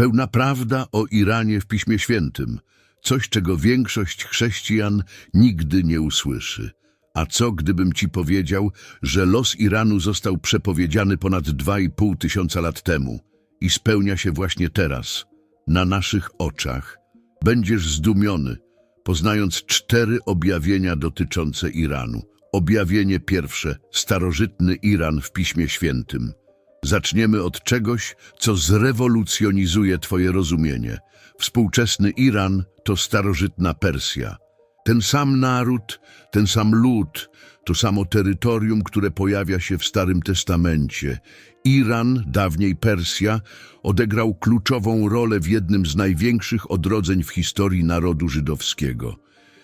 Pełna prawda o Iranie w Piśmie Świętym. Coś, czego większość chrześcijan nigdy nie usłyszy. A co, gdybym ci powiedział, że los Iranu został przepowiedziany ponad 2,5 tysiąca lat temu i spełnia się właśnie teraz, na naszych oczach? Będziesz zdumiony, poznając cztery objawienia dotyczące Iranu. Objawienie pierwsze, starożytny Iran w Piśmie Świętym. Zaczniemy od czegoś, co zrewolucjonizuje Twoje rozumienie. Współczesny Iran to starożytna Persja. Ten sam naród, ten sam lud, to samo terytorium, które pojawia się w Starym Testamencie. Iran, dawniej Persja, odegrał kluczową rolę w jednym z największych odrodzeń w historii narodu żydowskiego.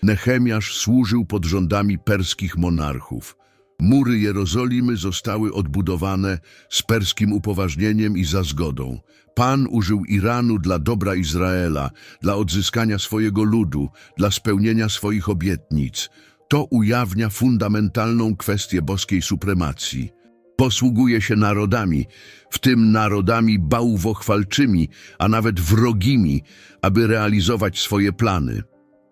Nehemiasz służył pod rządami perskich monarchów. Mury Jerozolimy zostały odbudowane z perskim upoważnieniem i za zgodą. Pan użył Iranu dla dobra Izraela, dla odzyskania swojego ludu, dla spełnienia swoich obietnic. To ujawnia fundamentalną kwestię boskiej supremacji. Posługuje się narodami, w tym narodami bałwochwalczymi, a nawet wrogimi, aby realizować swoje plany.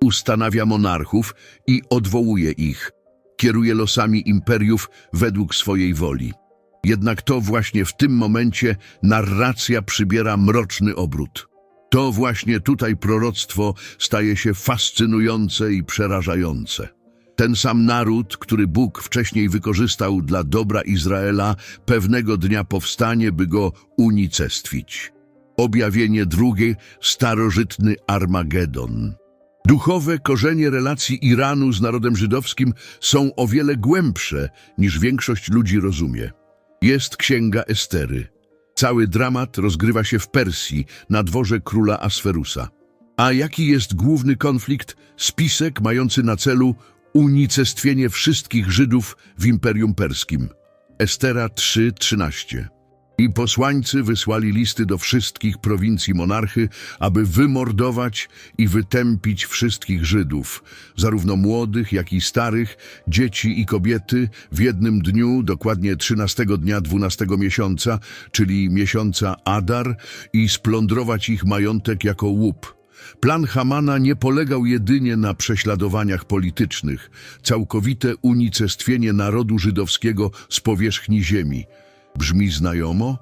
Ustanawia monarchów i odwołuje ich kieruje losami imperiów według swojej woli. Jednak to właśnie w tym momencie narracja przybiera mroczny obrót. To właśnie tutaj proroctwo staje się fascynujące i przerażające. Ten sam naród, który Bóg wcześniej wykorzystał dla dobra Izraela, pewnego dnia powstanie, by go unicestwić. Objawienie drugie, starożytny Armagedon. Duchowe korzenie relacji Iranu z narodem żydowskim są o wiele głębsze niż większość ludzi rozumie. Jest księga Estery. Cały dramat rozgrywa się w Persji, na dworze króla Asferusa. A jaki jest główny konflikt? Spisek mający na celu unicestwienie wszystkich Żydów w Imperium Perskim. Estera 3:13. I posłańcy wysłali listy do wszystkich prowincji monarchy, aby wymordować i wytępić wszystkich Żydów, zarówno młodych, jak i starych, dzieci i kobiety, w jednym dniu, dokładnie 13 dnia 12 miesiąca, czyli miesiąca Adar, i splądrować ich majątek jako łup. Plan Hamana nie polegał jedynie na prześladowaniach politycznych, całkowite unicestwienie narodu żydowskiego z powierzchni ziemi. Brzmi znajomo?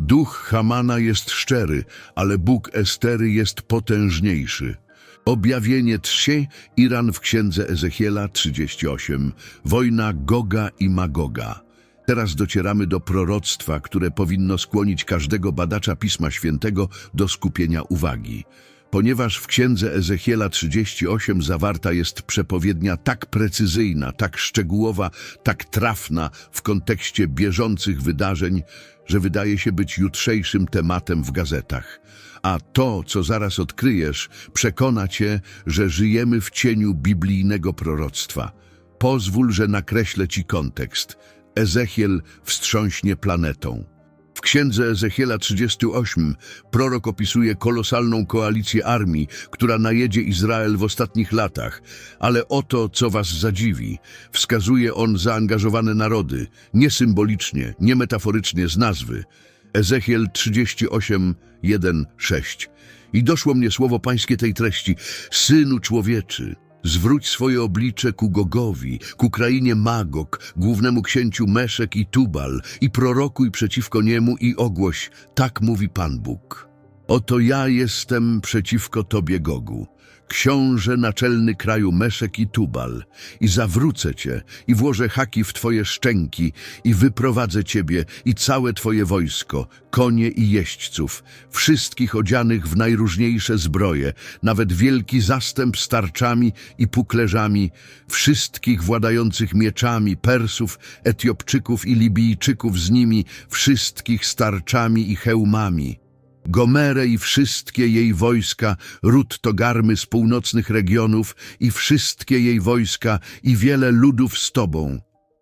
Duch Hamana jest szczery, ale Bóg Estery jest potężniejszy. Objawienie 3, Iran w księdze Ezechiela 38, wojna Goga i Magoga. Teraz docieramy do proroctwa, które powinno skłonić każdego badacza Pisma Świętego do skupienia uwagi. Ponieważ w księdze Ezechiela 38 zawarta jest przepowiednia tak precyzyjna, tak szczegółowa, tak trafna w kontekście bieżących wydarzeń, że wydaje się być jutrzejszym tematem w gazetach. A to, co zaraz odkryjesz, przekona cię, że żyjemy w cieniu biblijnego proroctwa. Pozwól, że nakreślę ci kontekst. Ezechiel wstrząśnie planetą. W księdze Ezechiela 38 prorok opisuje kolosalną koalicję armii, która najedzie Izrael w ostatnich latach. Ale oto, co was zadziwi. Wskazuje on zaangażowane narody, nie symbolicznie, nie metaforycznie z nazwy. Ezechiel 38, 1, 6. I doszło mnie słowo pańskie tej treści. Synu człowieczy, Zwróć swoje oblicze ku Gogowi, ku krainie Magog, głównemu księciu Meszek i Tubal, i prorokuj przeciwko niemu i ogłoś, tak mówi Pan Bóg. Oto ja jestem przeciwko Tobie, Gogu, książę naczelny kraju Meszek i Tubal, i zawrócę Cię, i włożę haki w Twoje szczęki, i wyprowadzę Ciebie i całe Twoje wojsko, konie i jeźdźców, wszystkich odzianych w najróżniejsze zbroje, nawet wielki zastęp z tarczami i puklerzami, wszystkich władających mieczami, Persów, Etiopczyków i Libijczyków z nimi, wszystkich starczami i hełmami. Gomerę i wszystkie jej wojska, ród Togarmy z północnych regionów i wszystkie jej wojska i wiele ludów z Tobą.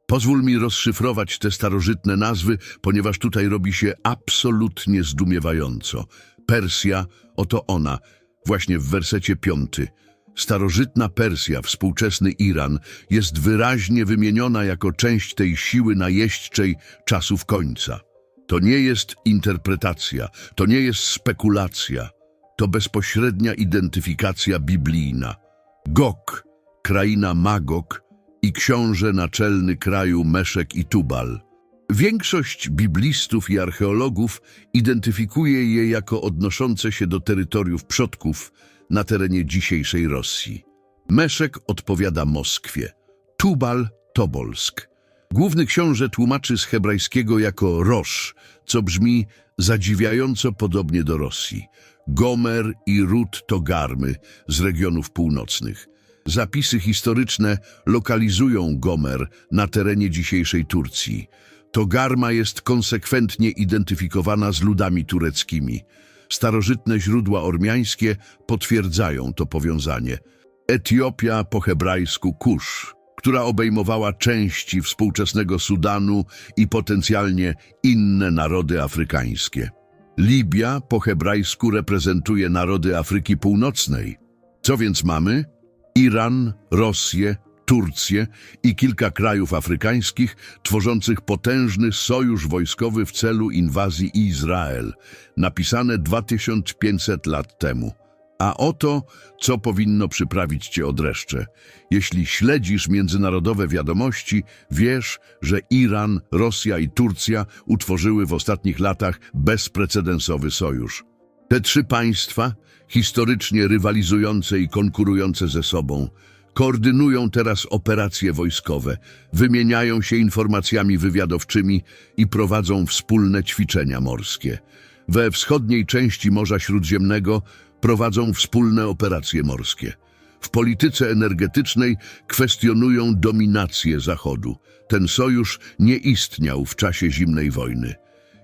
Pozwól mi rozszyfrować te starożytne nazwy, ponieważ tutaj robi się absolutnie zdumiewająco. Persja, oto ona, właśnie w wersecie piąty. Starożytna Persja, współczesny Iran, jest wyraźnie wymieniona jako część tej siły najeźdźczej czasów końca. To nie jest interpretacja, to nie jest spekulacja, to bezpośrednia identyfikacja biblijna. Gog, kraina Magog i książę naczelny kraju Meszek i Tubal. Większość biblistów i archeologów identyfikuje je jako odnoszące się do terytoriów przodków na terenie dzisiejszej Rosji. Meszek odpowiada Moskwie, Tubal Tobolsk. Główny książę tłumaczy z hebrajskiego jako Rosz, co brzmi zadziwiająco podobnie do Rosji. Gomer i Rut to garmy z regionów północnych. Zapisy historyczne lokalizują Gomer na terenie dzisiejszej Turcji. Togarma jest konsekwentnie identyfikowana z ludami tureckimi. Starożytne źródła ormiańskie potwierdzają to powiązanie. Etiopia po hebrajsku Kusz, która obejmowała części współczesnego Sudanu i potencjalnie inne narody afrykańskie. Libia po hebrajsku reprezentuje narody Afryki Północnej. Co więc mamy? Iran, Rosję, Turcję i kilka krajów afrykańskich tworzących potężny sojusz wojskowy w celu inwazji Izrael, napisane 2500 lat temu. A oto, co powinno przyprawić cię od dreszcze. Jeśli śledzisz międzynarodowe wiadomości, wiesz, że Iran, Rosja i Turcja utworzyły w ostatnich latach bezprecedensowy sojusz. Te trzy państwa, historycznie rywalizujące i konkurujące ze sobą, koordynują teraz operacje wojskowe, wymieniają się informacjami wywiadowczymi i prowadzą wspólne ćwiczenia morskie. We wschodniej części Morza Śródziemnego prowadzą wspólne operacje morskie. W polityce energetycznej kwestionują dominację Zachodu. Ten sojusz nie istniał w czasie zimnej wojny.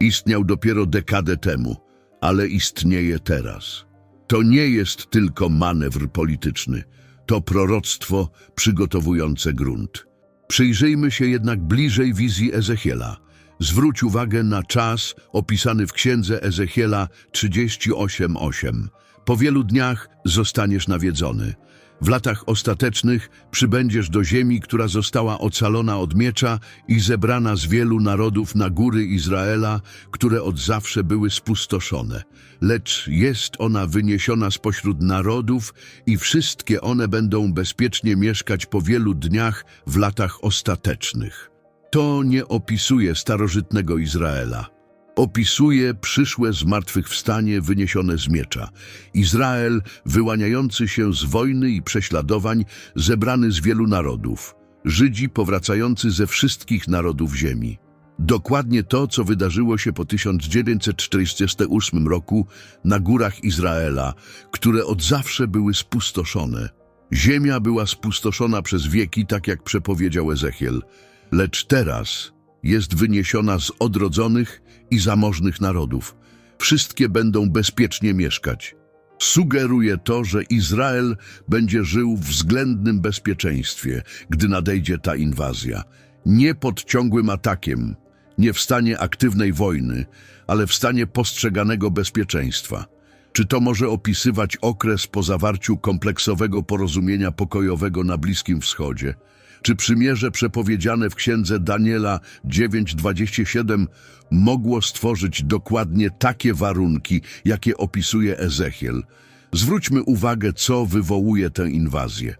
Istniał dopiero dekadę temu, ale istnieje teraz. To nie jest tylko manewr polityczny, to proroctwo przygotowujące grunt. Przyjrzyjmy się jednak bliżej wizji Ezechiela. Zwróć uwagę na czas opisany w księdze Ezechiela 38:8. Po wielu dniach zostaniesz nawiedzony. W latach ostatecznych przybędziesz do ziemi, która została ocalona od miecza i zebrana z wielu narodów na góry Izraela, które od zawsze były spustoszone. Lecz jest ona wyniesiona spośród narodów i wszystkie one będą bezpiecznie mieszkać po wielu dniach w latach ostatecznych. To nie opisuje starożytnego Izraela. Opisuje przyszłe zmartwychwstanie wyniesione z miecza. Izrael wyłaniający się z wojny i prześladowań, zebrany z wielu narodów. Żydzi powracający ze wszystkich narodów ziemi. Dokładnie to, co wydarzyło się po 1948 roku na górach Izraela, które od zawsze były spustoszone. Ziemia była spustoszona przez wieki, tak jak przepowiedział Ezechiel, lecz teraz jest wyniesiona z odrodzonych i zamożnych narodów. Wszystkie będą bezpiecznie mieszkać. Sugeruje to, że Izrael będzie żył w względnym bezpieczeństwie, gdy nadejdzie ta inwazja. Nie pod ciągłym atakiem, nie w stanie aktywnej wojny, ale w stanie postrzeganego bezpieczeństwa. Czy to może opisywać okres po zawarciu kompleksowego porozumienia pokojowego na Bliskim Wschodzie? Czy przymierze przepowiedziane w księdze Daniela 9:27 mogło stworzyć dokładnie takie warunki, jakie opisuje Ezechiel? Zwróćmy uwagę, co wywołuje tę inwazję.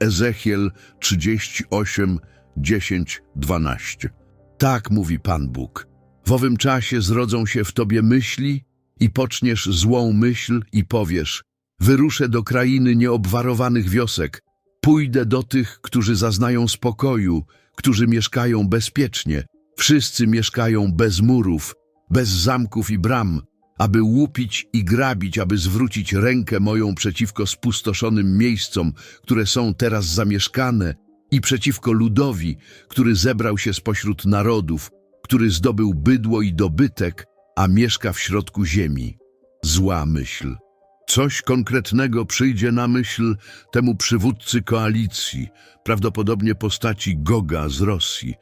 Ezechiel 38, 10, 12. Tak mówi Pan Bóg. W owym czasie zrodzą się w tobie myśli i poczniesz złą myśl i powiesz Wyruszę do krainy nieobwarowanych wiosek, pójdę do tych, którzy zaznają spokoju, którzy mieszkają bezpiecznie. Wszyscy mieszkają bez murów, bez zamków i bram, aby łupić i grabić, aby zwrócić rękę moją przeciwko spustoszonym miejscom, które są teraz zamieszkane, i przeciwko ludowi, który zebrał się spośród narodów, który zdobył bydło i dobytek, a mieszka w środku ziemi. Zła myśl. Coś konkretnego przyjdzie na myśl temu przywódcy koalicji, prawdopodobnie postaci Goga z Rosji.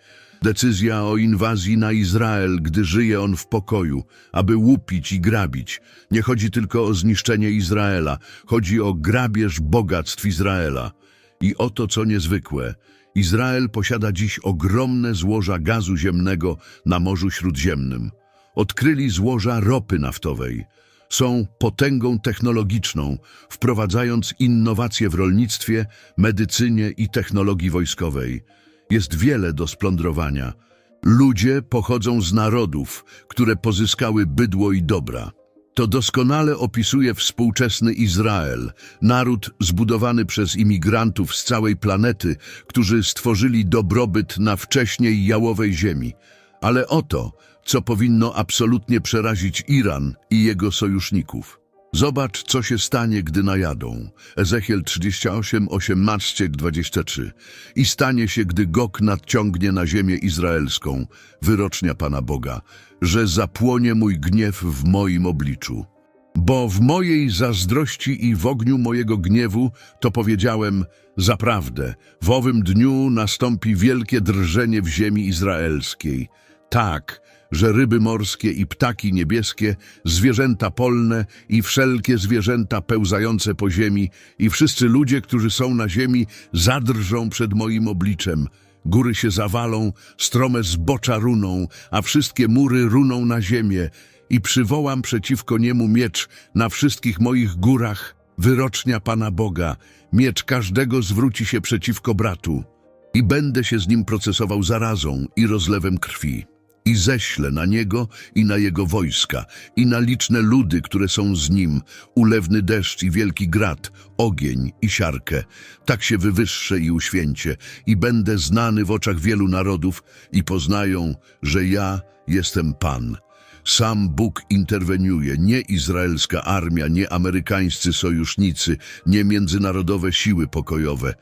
Decyzja o inwazji na Izrael, gdy żyje on w pokoju, aby łupić i grabić. Nie chodzi tylko o zniszczenie Izraela, chodzi o grabież bogactw Izraela. I oto co niezwykłe. Izrael posiada dziś ogromne złoża gazu ziemnego na Morzu Śródziemnym. Odkryli złoża ropy naftowej. Są potęgą technologiczną, wprowadzając innowacje w rolnictwie, medycynie i technologii wojskowej. Jest wiele do splądrowania. Ludzie pochodzą z narodów, które pozyskały bydło i dobra. To doskonale opisuje współczesny Izrael, naród zbudowany przez imigrantów z całej planety, którzy stworzyli dobrobyt na wcześniej jałowej ziemi. Ale oto, co powinno absolutnie przerazić Iran i jego sojuszników. Zobacz, co się stanie, gdy najadą. Ezechiel 38, 18, 23. I stanie się, gdy Gog nadciągnie na ziemię izraelską, wyrocznia Pana Boga, że zapłonie mój gniew w moim obliczu. Bo w mojej zazdrości i w ogniu mojego gniewu to powiedziałem, zaprawdę, w owym dniu nastąpi wielkie drżenie w ziemi izraelskiej. Tak, że ryby morskie i ptaki niebieskie, zwierzęta polne i wszelkie zwierzęta pełzające po ziemi i wszyscy ludzie, którzy są na ziemi, zadrżą przed moim obliczem. Góry się zawalą, strome zbocza runą, a wszystkie mury runą na ziemię i przywołam przeciwko niemu miecz na wszystkich moich górach, wyrocznia Pana Boga. Miecz każdego zwróci się przeciwko bratu i będę się z nim procesował zarazą i rozlewem krwi. I ześlę na niego i na jego wojska, i na liczne ludy, które są z nim, ulewny deszcz i wielki grad, ogień i siarkę. Tak się wywyższę i uświęcie, i będę znany w oczach wielu narodów, i poznają, że ja jestem Pan. Sam Bóg interweniuje, nie izraelska armia, nie amerykańscy sojusznicy, nie międzynarodowe siły pokojowe.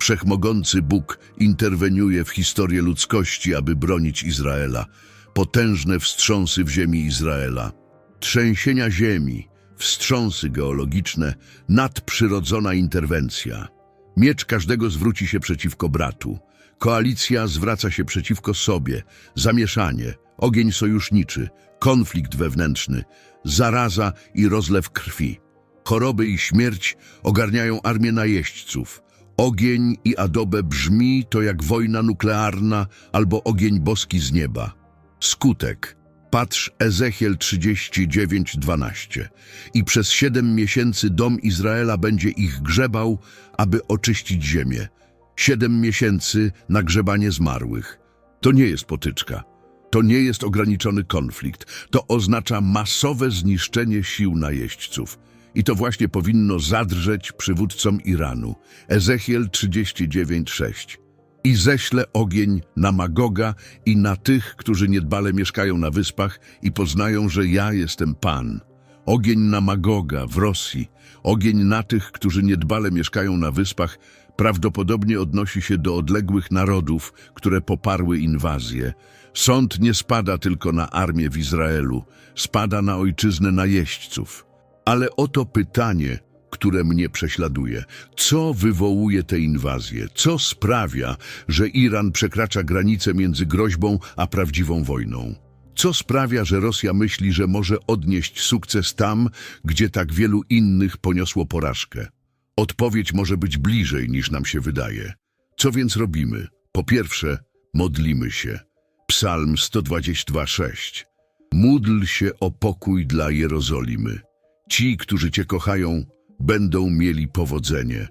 Wszechmogący Bóg interweniuje w historię ludzkości, aby bronić Izraela. Potężne wstrząsy w ziemi Izraela. Trzęsienia ziemi, wstrząsy geologiczne, nadprzyrodzona interwencja. Miecz każdego zwróci się przeciwko bratu. Koalicja zwraca się przeciwko sobie. Zamieszanie, ogień sojuszniczy, konflikt wewnętrzny, zaraza i rozlew krwi. Choroby i śmierć ogarniają armię najeźdźców. Ogień i adobę brzmi to jak wojna nuklearna albo ogień boski z nieba. Skutek. Patrz Ezechiel 39:12. I przez siedem miesięcy dom Izraela będzie ich grzebał, aby oczyścić ziemię. Siedem miesięcy na grzebanie zmarłych. To nie jest potyczka. To nie jest ograniczony konflikt. To oznacza masowe zniszczenie sił najeźdźców. I to właśnie powinno zadrżeć przywódcom Iranu. Ezechiel 39:6. I ześlę ogień na Magoga i na tych, którzy niedbale mieszkają na wyspach i poznają, że ja jestem Pan. Ogień na Magoga w Rosji, ogień na tych, którzy niedbale mieszkają na wyspach, prawdopodobnie odnosi się do odległych narodów, które poparły inwazję. Sąd nie spada tylko na armię w Izraelu, spada na ojczyznę najeźdźców. Ale oto pytanie, które mnie prześladuje. Co wywołuje tę inwazję? Co sprawia, że Iran przekracza granicę między groźbą a prawdziwą wojną? Co sprawia, że Rosja myśli, że może odnieść sukces tam, gdzie tak wielu innych poniosło porażkę? Odpowiedź może być bliżej niż nam się wydaje. Co więc robimy? Po pierwsze, modlimy się. Psalm 122:6. Módl się o pokój dla Jerozolimy. Ci, którzy Cię kochają, będą mieli powodzenie.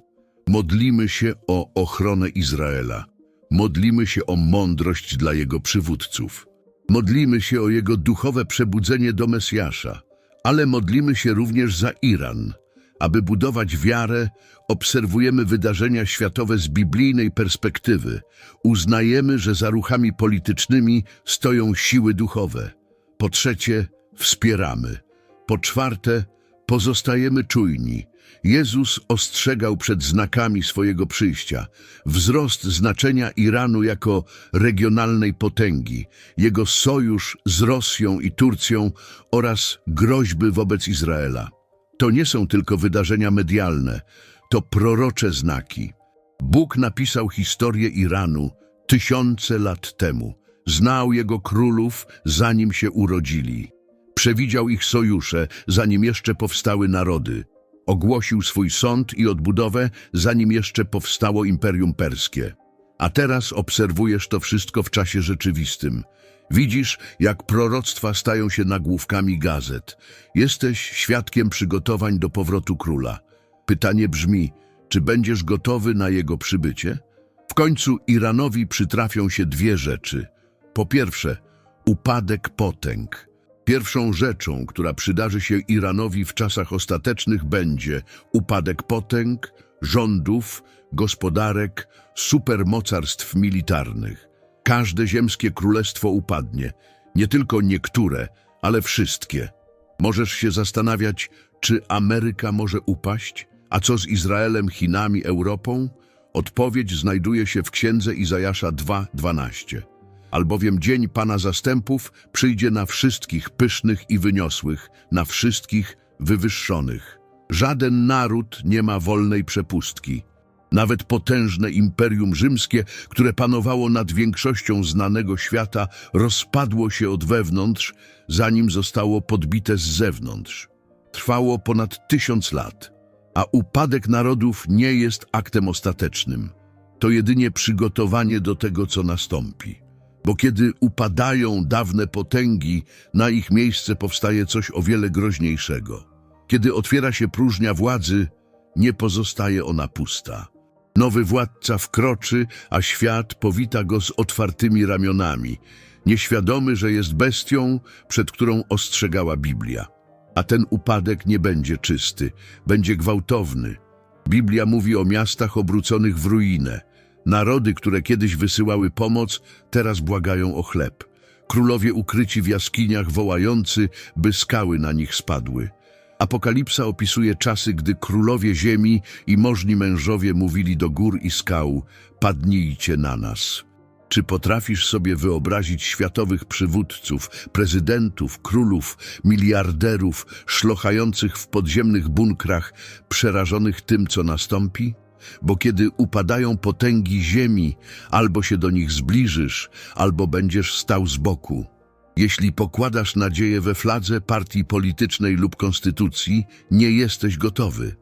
Modlimy się o ochronę Izraela. Modlimy się o mądrość dla jego przywódców. Modlimy się o jego duchowe przebudzenie do Mesjasza, ale modlimy się również za Iran. Aby budować wiarę, obserwujemy wydarzenia światowe z biblijnej perspektywy. Uznajemy, że za ruchami politycznymi stoją siły duchowe. Po trzecie, wspieramy. Po czwarte, pozostajemy czujni. Jezus ostrzegał przed znakami swojego przyjścia. Wzrost znaczenia Iranu jako regionalnej potęgi, jego sojusz z Rosją i Turcją oraz groźby wobec Izraela. To nie są tylko wydarzenia medialne, to prorocze znaki. Bóg napisał historię Iranu tysiące lat temu. Znał jego królów, zanim się urodzili. Przewidział ich sojusze, zanim jeszcze powstały narody. Ogłosił swój sąd i odbudowę, zanim jeszcze powstało Imperium Perskie. A teraz obserwujesz to wszystko w czasie rzeczywistym. Widzisz, jak proroctwa stają się nagłówkami gazet. Jesteś świadkiem przygotowań do powrotu króla. Pytanie brzmi, czy będziesz gotowy na jego przybycie? W końcu Iranowi przytrafią się dwie rzeczy. Po pierwsze, upadek potęg. Pierwszą rzeczą, która przydarzy się Iranowi w czasach ostatecznych będzie upadek potęg, rządów, gospodarek, supermocarstw militarnych. Każde ziemskie królestwo upadnie, nie tylko niektóre, ale wszystkie. Możesz się zastanawiać, czy Ameryka może upaść? A co z Izraelem, Chinami, Europą? Odpowiedź znajduje się w księdze Izajasza 2:12. Albowiem dzień Pana zastępów przyjdzie na wszystkich pysznych i wyniosłych, na wszystkich wywyższonych. Żaden naród nie ma wolnej przepustki. Nawet potężne imperium rzymskie, które panowało nad większością znanego świata, rozpadło się od wewnątrz, zanim zostało podbite z zewnątrz. Trwało ponad tysiąc lat, a upadek narodów nie jest aktem ostatecznym. To jedynie przygotowanie do tego, co nastąpi. Bo kiedy upadają dawne potęgi, na ich miejsce powstaje coś o wiele groźniejszego. Kiedy otwiera się próżnia władzy, nie pozostaje ona pusta. Nowy władca wkroczy, a świat powita go z otwartymi ramionami, nieświadomy, że jest bestią, przed którą ostrzegała Biblia. A ten upadek nie będzie czysty, będzie gwałtowny. Biblia mówi o miastach obróconych w ruinę. Narody, które kiedyś wysyłały pomoc, teraz błagają o chleb. Królowie ukryci w jaskiniach wołający, by skały na nich spadły. Apokalipsa opisuje czasy, gdy królowie ziemi i możni mężowie mówili do gór i skał, padnijcie na nas. Czy potrafisz sobie wyobrazić światowych przywódców, prezydentów, królów, miliarderów, szlochających w podziemnych bunkrach, przerażonych tym, co nastąpi? Bo kiedy upadają potęgi ziemi, albo się do nich zbliżysz, albo będziesz stał z boku. Jeśli pokładasz nadzieję we fladze partii politycznej lub konstytucji, nie jesteś gotowy.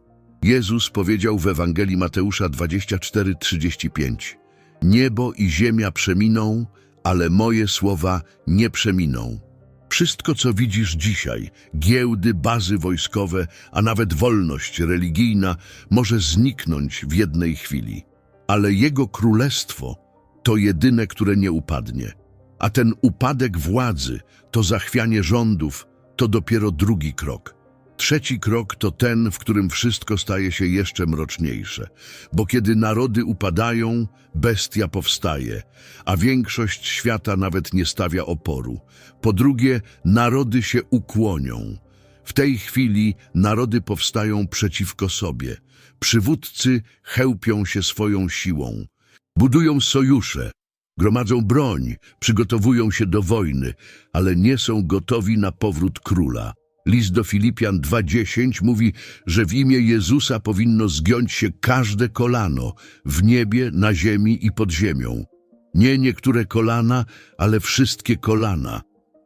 Jezus powiedział w Ewangelii Mateusza 24:35: Niebo i ziemia przeminą, ale moje słowa nie przeminą. Wszystko, co widzisz dzisiaj, giełdy, bazy wojskowe, a nawet wolność religijna, może zniknąć w jednej chwili. Ale Jego królestwo to jedyne, które nie upadnie. A ten upadek władzy, to zachwianie rządów, to dopiero drugi krok. Trzeci krok to ten, w którym wszystko staje się jeszcze mroczniejsze, bo kiedy narody upadają, bestia powstaje, a większość świata nawet nie stawia oporu. Po drugie, narody się ukłonią. W tej chwili narody powstają przeciwko sobie. Przywódcy chełpią się swoją siłą. Budują sojusze, gromadzą broń, przygotowują się do wojny, ale nie są gotowi na powrót króla. List do Filipian 2.10 mówi, że w imię Jezusa powinno zgiąć się każde kolano w niebie, na ziemi i pod ziemią. Nie niektóre kolana, ale wszystkie kolana.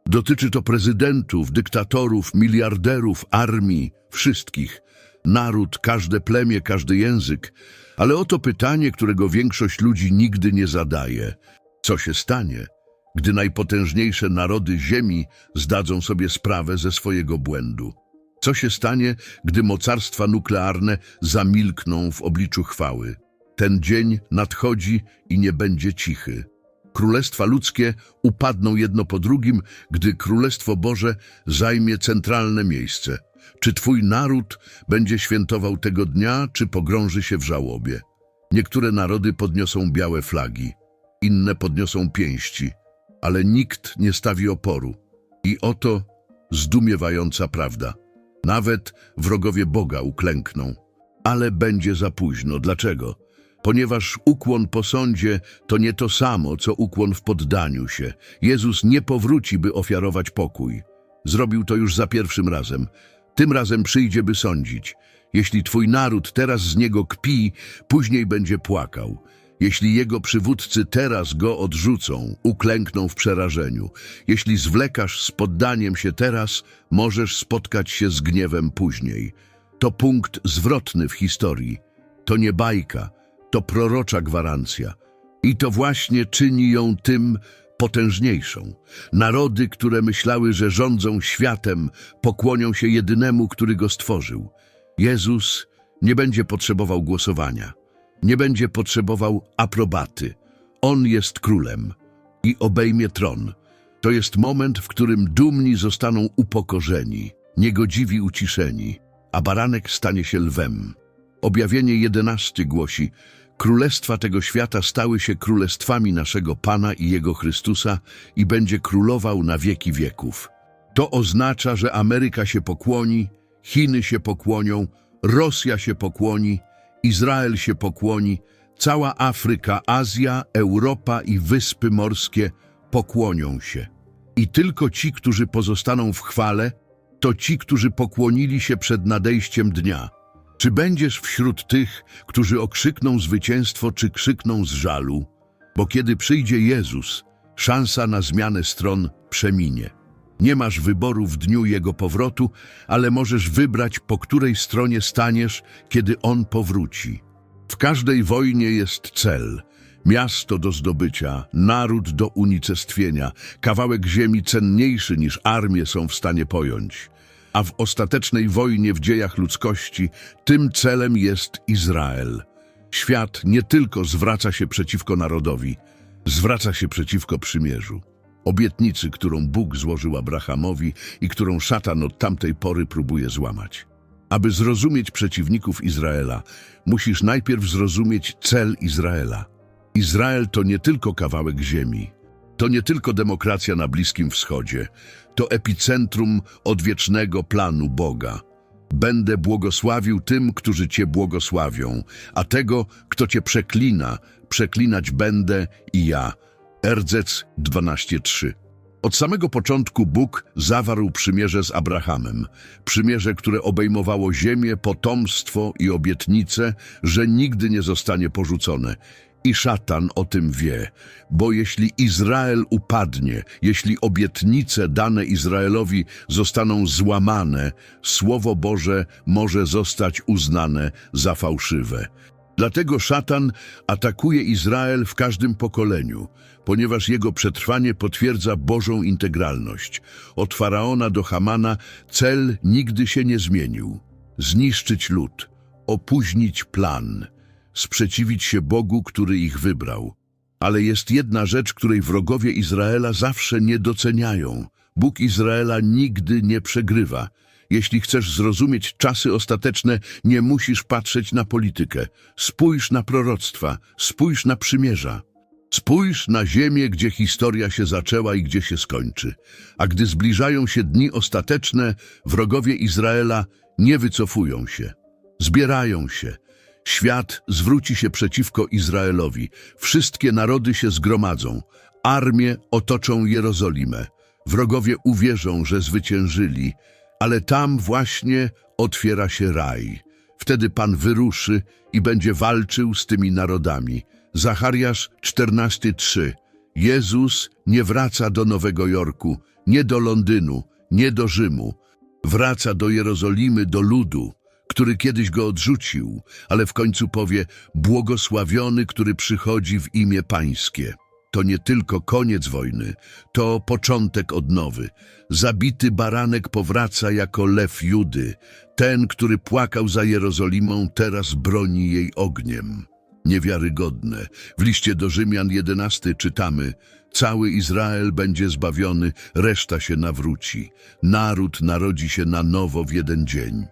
Dotyczy to prezydentów, dyktatorów, miliarderów, armii, wszystkich. Naród, każde plemię, każdy język. Ale oto pytanie, którego większość ludzi nigdy nie zadaje. Co się stanie, gdy najpotężniejsze narody ziemi zdadzą sobie sprawę ze swojego błędu? Co się stanie, gdy mocarstwa nuklearne zamilkną w obliczu chwały? Ten dzień nadchodzi i nie będzie cichy. Królestwa ludzkie upadną jedno po drugim, gdy Królestwo Boże zajmie centralne miejsce. Czy Twój naród będzie świętował tego dnia, czy pogrąży się w żałobie? Niektóre narody podniosą białe flagi, inne podniosą pięści, ale nikt nie stawi oporu. I oto zdumiewająca prawda. Nawet wrogowie Boga uklękną. Ale będzie za późno. Dlaczego? Ponieważ ukłon po sądzie to nie to samo, co ukłon w poddaniu się. Jezus nie powróci, by ofiarować pokój. Zrobił to już za pierwszym razem. Tym razem przyjdzie, by sądzić. Jeśli twój naród teraz z niego kpi, później będzie płakał. Jeśli jego przywódcy teraz go odrzucą, uklękną w przerażeniu. Jeśli zwlekasz z poddaniem się teraz, możesz spotkać się z gniewem później. To punkt zwrotny w historii. To nie bajka, to prorocza gwarancja. I to właśnie czyni ją tym potężniejszą. Narody, które myślały, że rządzą światem, pokłonią się jedynemu, który go stworzył. Jezus nie będzie potrzebował głosowania, nie będzie potrzebował aprobaty. On jest królem i obejmie tron. To jest moment, w którym dumni zostaną upokorzeni, niegodziwi uciszeni, a baranek stanie się lwem. Objawienie 11 głosi: Królestwa tego świata stały się królestwami naszego Pana i Jego Chrystusa i będzie królował na wieki wieków. To oznacza, że Ameryka się pokłoni, Chiny się pokłonią, Rosja się pokłoni, Izrael się pokłoni, cała Afryka, Azja, Europa i Wyspy Morskie pokłonią się. I tylko ci, którzy pozostaną w chwale, to ci, którzy pokłonili się przed nadejściem dnia. Czy będziesz wśród tych, którzy okrzykną zwycięstwo, czy krzykną z żalu? Bo kiedy przyjdzie Jezus, szansa na zmianę stron przeminie. Nie masz wyboru w dniu Jego powrotu, ale możesz wybrać, po której stronie staniesz, kiedy On powróci. W każdej wojnie jest cel. Miasto do zdobycia, naród do unicestwienia, kawałek ziemi cenniejszy niż armie są w stanie pojąć. A w ostatecznej wojnie w dziejach ludzkości tym celem jest Izrael. Świat nie tylko zwraca się przeciwko narodowi, zwraca się przeciwko przymierzu. Obietnicy, którą Bóg złożył Abrahamowi i którą szatan od tamtej pory próbuje złamać. Aby zrozumieć przeciwników Izraela, musisz najpierw zrozumieć cel Izraela. Izrael to nie tylko kawałek ziemi, to nie tylko demokracja na Bliskim Wschodzie, to epicentrum odwiecznego planu Boga. Będę błogosławił tym, którzy Cię błogosławią, a tego, kto Cię przeklina, przeklinać będę i ja. Erdzec 12.3 Od samego początku Bóg zawarł przymierze z Abrahamem. Przymierze, które obejmowało ziemię, potomstwo i obietnicę, że nigdy nie zostanie porzucone. I szatan o tym wie, bo jeśli Izrael upadnie, jeśli obietnice dane Izraelowi zostaną złamane, Słowo Boże może zostać uznane za fałszywe. Dlatego szatan atakuje Izrael w każdym pokoleniu, ponieważ jego przetrwanie potwierdza Bożą integralność. Od Faraona do Hamana cel nigdy się nie zmienił. Zniszczyć lud, opóźnić plan, sprzeciwić się Bogu, który ich wybrał. Ale jest jedna rzecz, której wrogowie Izraela zawsze nie doceniają. Bóg Izraela nigdy nie przegrywa. Jeśli chcesz zrozumieć czasy ostateczne, nie musisz patrzeć na politykę. Spójrz na proroctwa, spójrz na przymierza. Spójrz na ziemię, gdzie historia się zaczęła i gdzie się skończy. A gdy zbliżają się dni ostateczne, wrogowie Izraela nie wycofują się. Zbierają się. Świat zwróci się przeciwko Izraelowi. Wszystkie narody się zgromadzą. Armie otoczą Jerozolimę. Wrogowie uwierzą, że zwyciężyli, ale tam właśnie otwiera się raj. Wtedy Pan wyruszy i będzie walczył z tymi narodami. Zachariasz 14:3. Jezus nie wraca do Nowego Jorku, nie do Londynu, nie do Rzymu. Wraca do Jerozolimy, do ludu, który kiedyś go odrzucił, ale w końcu powie błogosławiony, który przychodzi w imię Pańskie. To nie tylko koniec wojny, to początek odnowy. Zabity baranek powraca jako lew Judy. Ten, który płakał za Jerozolimą, teraz broni jej ogniem. Niewiarygodne. W liście do Rzymian 11 czytamy Cały Izrael będzie zbawiony, reszta się nawróci. Naród narodzi się na nowo w jeden dzień.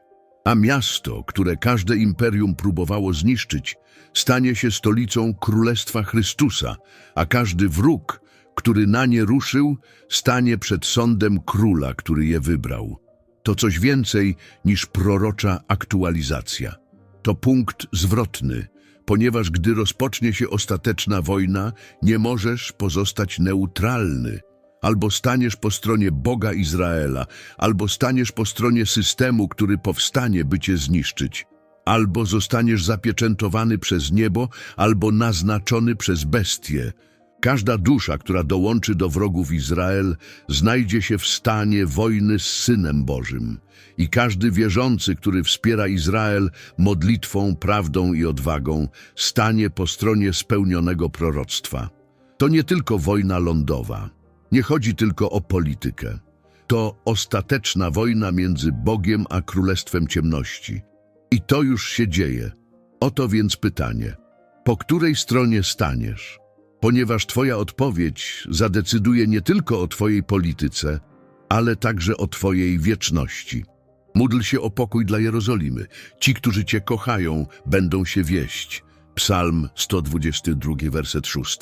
A miasto, które każde imperium próbowało zniszczyć, stanie się stolicą Królestwa Chrystusa, a każdy wróg, który na nie ruszył, stanie przed sądem króla, który je wybrał. To coś więcej niż prorocza aktualizacja. To punkt zwrotny, ponieważ gdy rozpocznie się ostateczna wojna, nie możesz pozostać neutralny. Albo staniesz po stronie Boga Izraela, albo staniesz po stronie systemu, który powstanie, by cię zniszczyć. Albo zostaniesz zapieczętowany przez niebo, albo naznaczony przez bestię. Każda dusza, która dołączy do wrogów Izrael, znajdzie się w stanie wojny z Synem Bożym. I każdy wierzący, który wspiera Izrael modlitwą, prawdą i odwagą, stanie po stronie spełnionego proroctwa. To nie tylko wojna lądowa. Nie chodzi tylko o politykę. To ostateczna wojna między Bogiem a Królestwem Ciemności. I to już się dzieje. Oto więc pytanie. Po której stronie staniesz? Ponieważ Twoja odpowiedź zadecyduje nie tylko o Twojej polityce, ale także o Twojej wieczności. Módl się o pokój dla Jerozolimy. Ci, którzy Cię kochają, będą się wieść. Psalm 122, werset 6.